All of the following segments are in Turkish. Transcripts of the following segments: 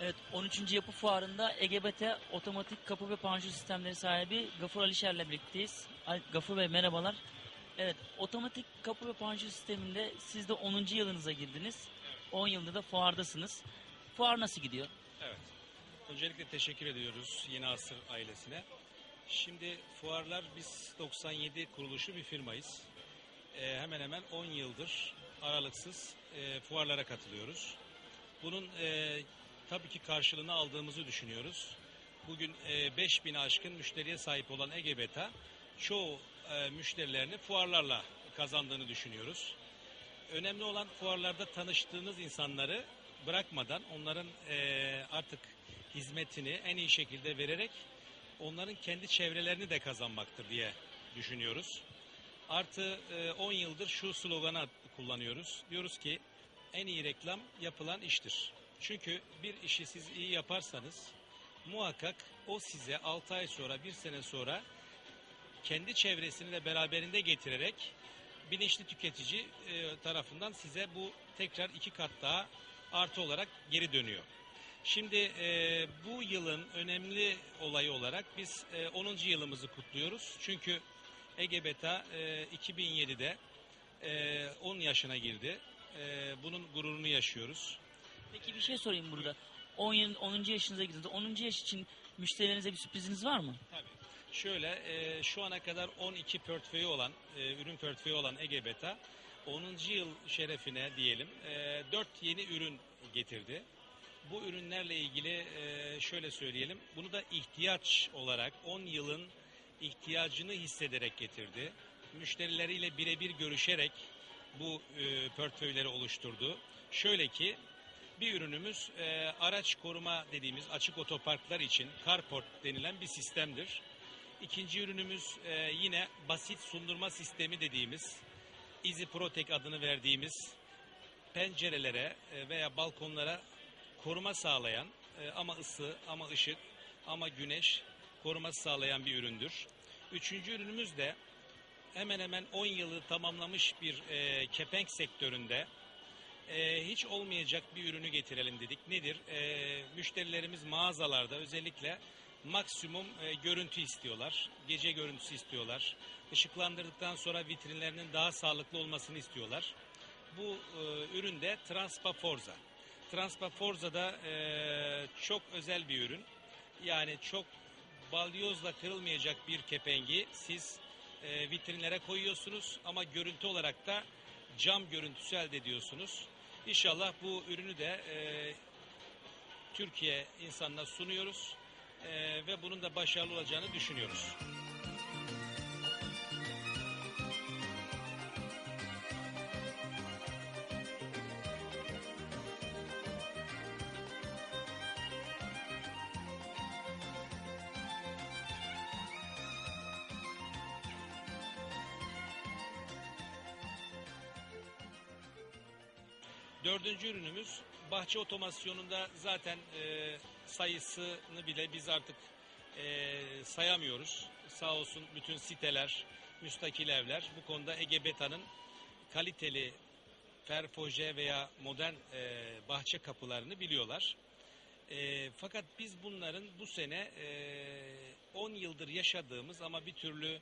Evet 13. Yapı Fuarı'nda EGBT otomatik kapı ve panjur sistemleri sahibi Gafur Alişer'le birlikteyiz. Gafur Bey merhabalar. Evet otomatik kapı ve panjur sisteminde siz de 10. yılınıza girdiniz. 10 yıldır da fuardasınız. Fuar nasıl gidiyor? Evet. Öncelikle teşekkür ediyoruz Yeni Asır ailesine. Şimdi fuarlar biz 97 kuruluşu bir firmayız. Ee, hemen hemen 10 yıldır aralıksız e, fuarlara katılıyoruz. Bunun e, tabii ki karşılığını aldığımızı düşünüyoruz. Bugün e, 5000 aşkın müşteriye sahip olan Ege Beta çoğu e, müşterilerini fuarlarla kazandığını düşünüyoruz. Önemli olan fuarlarda tanıştığınız insanları bırakmadan onların eee, artık hizmetini en iyi şekilde vererek onların kendi çevrelerini de kazanmaktır diye düşünüyoruz. Artı eee, 10 yıldır şu sloganı kullanıyoruz. Diyoruz ki en iyi reklam yapılan iştir. Çünkü bir işi siz iyi yaparsanız muhakkak o size 6 ay sonra, 1 sene sonra kendi çevresini de beraberinde getirerek bilinçli tüketici e, tarafından size bu tekrar iki kat daha artı olarak geri dönüyor. Şimdi e, bu yılın önemli olayı olarak biz e, 10. yılımızı kutluyoruz. Çünkü Ege Beta e, 2007'de e, 10 yaşına girdi. E, bunun gururunu yaşıyoruz. Peki bir şey sorayım burada. 10, yıl, 10. yaşınıza girdiniz. 10. yaş için müşterilerinize bir sürpriziniz var mı? Tabii. Şöyle e, şu ana kadar 12 portföyü olan, e, ürün portföyü olan Ege Beta 10. yıl şerefine diyelim e, 4 yeni ürün getirdi. Bu ürünlerle ilgili e, şöyle söyleyelim. Bunu da ihtiyaç olarak 10 yılın ihtiyacını hissederek getirdi. Müşterileriyle birebir görüşerek bu e, portföyleri oluşturdu. Şöyle ki bir ürünümüz e, araç koruma dediğimiz açık otoparklar için carport denilen bir sistemdir. İkinci ürünümüz e, yine basit sundurma sistemi dediğimiz Easy Protect adını verdiğimiz pencerelere e, veya balkonlara koruma sağlayan e, ama ısı ama ışık ama güneş koruması sağlayan bir üründür. Üçüncü ürünümüz de hemen hemen 10 yılı tamamlamış bir e, kepenk sektöründe e, hiç olmayacak bir ürünü getirelim dedik. Nedir? E, müşterilerimiz mağazalarda özellikle maksimum e, görüntü istiyorlar. Gece görüntüsü istiyorlar. Işıklandırdıktan sonra vitrinlerinin daha sağlıklı olmasını istiyorlar. Bu e, ürün de Transpa Forza. Transpa Forza da e, çok özel bir ürün. Yani çok balyozla kırılmayacak bir kepengi siz e, vitrinlere koyuyorsunuz ama görüntü olarak da cam görüntüsü elde ediyorsunuz. İnşallah bu ürünü de e, Türkiye insanına sunuyoruz e, ve bunun da başarılı olacağını düşünüyoruz. Dördüncü ürünümüz bahçe otomasyonunda zaten e, sayısını bile biz artık e, sayamıyoruz. Sağ olsun bütün siteler, müstakil evler bu konuda Ege Beta'nın kaliteli ferfoje veya modern e, bahçe kapılarını biliyorlar. E, fakat biz bunların bu sene e, 10 yıldır yaşadığımız ama bir türlü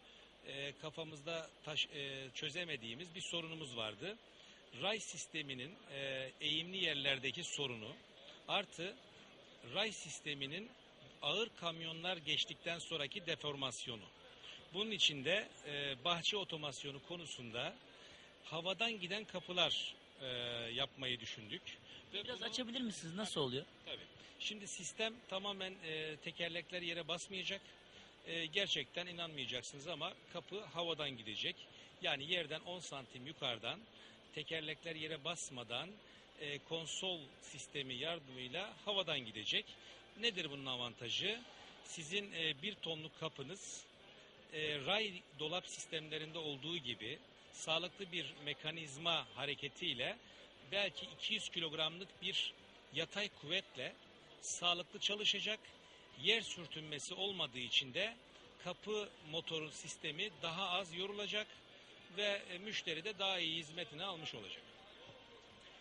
e, kafamızda taş, e, çözemediğimiz bir sorunumuz vardı ray sisteminin e, eğimli yerlerdeki sorunu artı ray sisteminin ağır kamyonlar geçtikten sonraki deformasyonu. Bunun için de e, bahçe otomasyonu konusunda havadan giden kapılar e, yapmayı düşündük. Ve Biraz bunu- açabilir misiniz? Nasıl oluyor? Tabii. Şimdi sistem tamamen e, tekerlekler yere basmayacak. E, gerçekten inanmayacaksınız ama kapı havadan gidecek. Yani yerden 10 santim yukarıdan tekerlekler yere basmadan e, konsol sistemi yardımıyla havadan gidecek. Nedir bunun avantajı? Sizin e, bir tonluk kapınız e, ray dolap sistemlerinde olduğu gibi sağlıklı bir mekanizma hareketiyle belki 200 kilogramlık bir yatay kuvvetle sağlıklı çalışacak. Yer sürtünmesi olmadığı için de kapı motoru sistemi daha az yorulacak ve e, müşteri de daha iyi hizmetini almış olacak.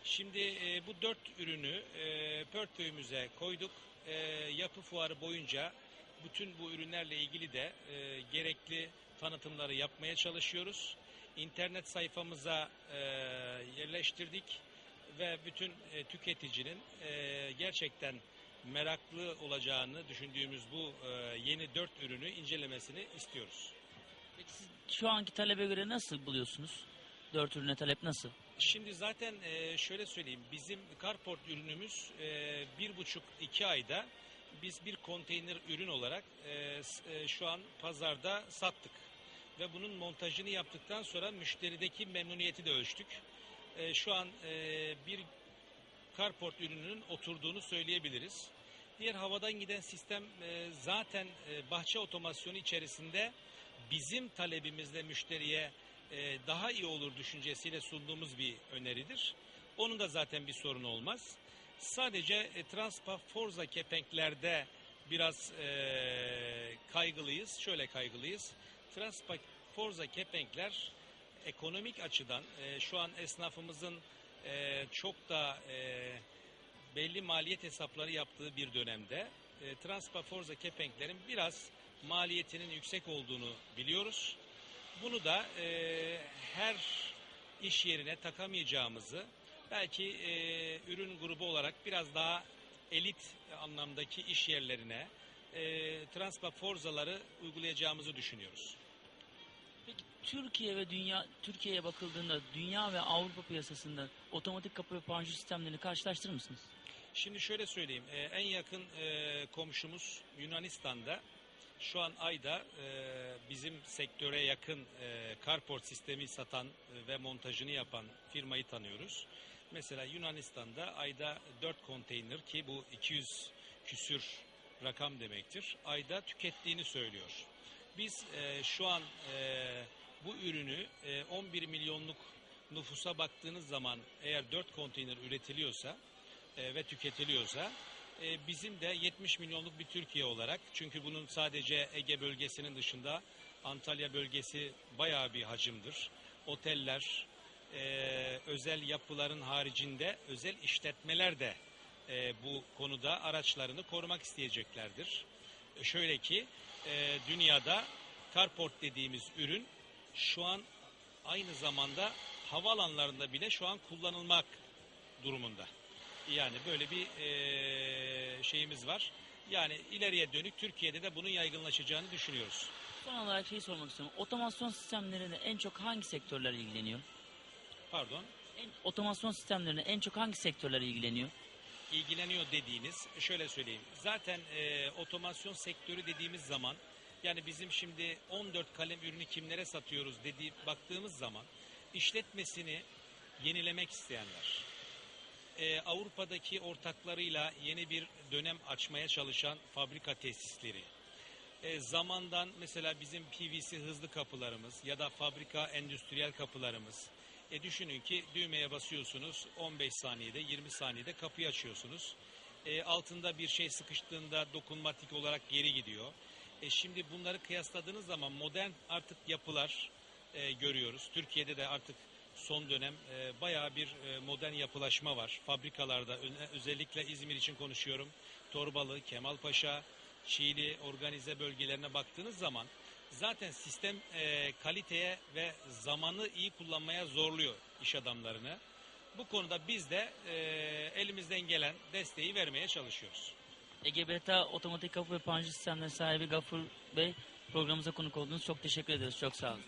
Şimdi e, bu dört ürünü e, portföyümüze koyduk. E, yapı fuarı boyunca bütün bu ürünlerle ilgili de e, gerekli tanıtımları yapmaya çalışıyoruz. İnternet sayfamıza e, yerleştirdik ve bütün e, tüketicinin e, gerçekten meraklı olacağını düşündüğümüz bu e, yeni dört ürünü incelemesini istiyoruz. Peki siz şu anki talebe göre nasıl buluyorsunuz? Dört ürüne talep nasıl? Şimdi zaten e, şöyle söyleyeyim bizim Carport ürünümüz e, bir buçuk iki ayda biz bir konteyner ürün olarak e, şu an pazarda sattık. Ve bunun montajını yaptıktan sonra müşterideki memnuniyeti de ölçtük. Şu an bir Carport ürününün oturduğunu söyleyebiliriz. Diğer havadan giden sistem zaten bahçe otomasyonu içerisinde bizim talebimizle müşteriye e, daha iyi olur düşüncesiyle sunduğumuz bir öneridir. Onun da zaten bir sorun olmaz. Sadece e, Transpa Forza kepenklerde biraz e, kaygılıyız. Şöyle kaygılıyız. Transpa Forza kepenkler ekonomik açıdan e, şu an esnafımızın e, çok da e, belli maliyet hesapları yaptığı bir dönemde e, Transpa Forza kepenklerin biraz maliyetinin yüksek olduğunu biliyoruz. Bunu da e, her iş yerine takamayacağımızı belki e, ürün grubu olarak biraz daha elit anlamdaki iş yerlerine e, Transpa Forza'ları uygulayacağımızı düşünüyoruz. Peki Türkiye ve dünya Türkiye'ye bakıldığında dünya ve Avrupa piyasasında otomatik kapı ve panjur sistemlerini karşılaştırır mısınız? Şimdi şöyle söyleyeyim, e, en yakın e, komşumuz Yunanistan'da şu an ayda e, bizim sektöre yakın e, carport sistemi satan e, ve montajını yapan firmayı tanıyoruz. Mesela Yunanistan'da ayda 4 konteyner ki bu 200 küsür rakam demektir. Ayda tükettiğini söylüyor. Biz e, şu an e, bu ürünü e, 11 milyonluk nüfusa baktığınız zaman eğer 4 konteyner üretiliyorsa e, ve tüketiliyorsa e, bizim de 70 milyonluk bir Türkiye olarak çünkü bunun sadece Ege bölgesinin dışında Antalya bölgesi bayağı bir hacimdir. Oteller, e, özel yapıların haricinde özel işletmeler de e, bu konuda araçlarını korumak isteyeceklerdir. E, şöyle ki dünyada carport dediğimiz ürün şu an aynı zamanda havaalanlarında bile şu an kullanılmak durumunda. Yani böyle bir eee, şeyimiz var. Yani ileriye dönük Türkiye'de de bunun yaygınlaşacağını düşünüyoruz. Son olarak şeyi sormak istiyorum. Otomasyon sistemlerinde en çok hangi sektörler ilgileniyor? Pardon. En, otomasyon sistemlerine en çok hangi sektörler ilgileniyor? ilgileniyor dediğiniz şöyle söyleyeyim. Zaten eee, otomasyon sektörü dediğimiz zaman yani bizim şimdi 14 kalem ürünü kimlere satıyoruz dediği baktığımız zaman işletmesini yenilemek isteyenler, eee, Avrupa'daki ortaklarıyla yeni bir dönem açmaya çalışan fabrika tesisleri, e, zamandan mesela bizim PVC hızlı kapılarımız ya da fabrika endüstriyel kapılarımız. E düşünün ki düğmeye basıyorsunuz 15 saniyede 20 saniyede kapıyı açıyorsunuz. E, altında bir şey sıkıştığında dokunmatik olarak geri gidiyor. E, şimdi bunları kıyasladığınız zaman modern artık yapılar e, görüyoruz. Türkiye'de de artık son dönem e, bayağı bir e, modern yapılaşma var. Fabrikalarda özellikle İzmir için konuşuyorum. Torbalı, Kemalpaşa, Çiğli organize bölgelerine baktığınız zaman zaten sistem e, kaliteye ve zamanı iyi kullanmaya zorluyor iş adamlarını. Bu konuda biz de e, elimizden gelen desteği vermeye çalışıyoruz. EGBT otomatik kapı ve panjur sistemleri sahibi Gafur Bey programımıza konuk oldunuz. Çok teşekkür ederiz. Çok sağ olun.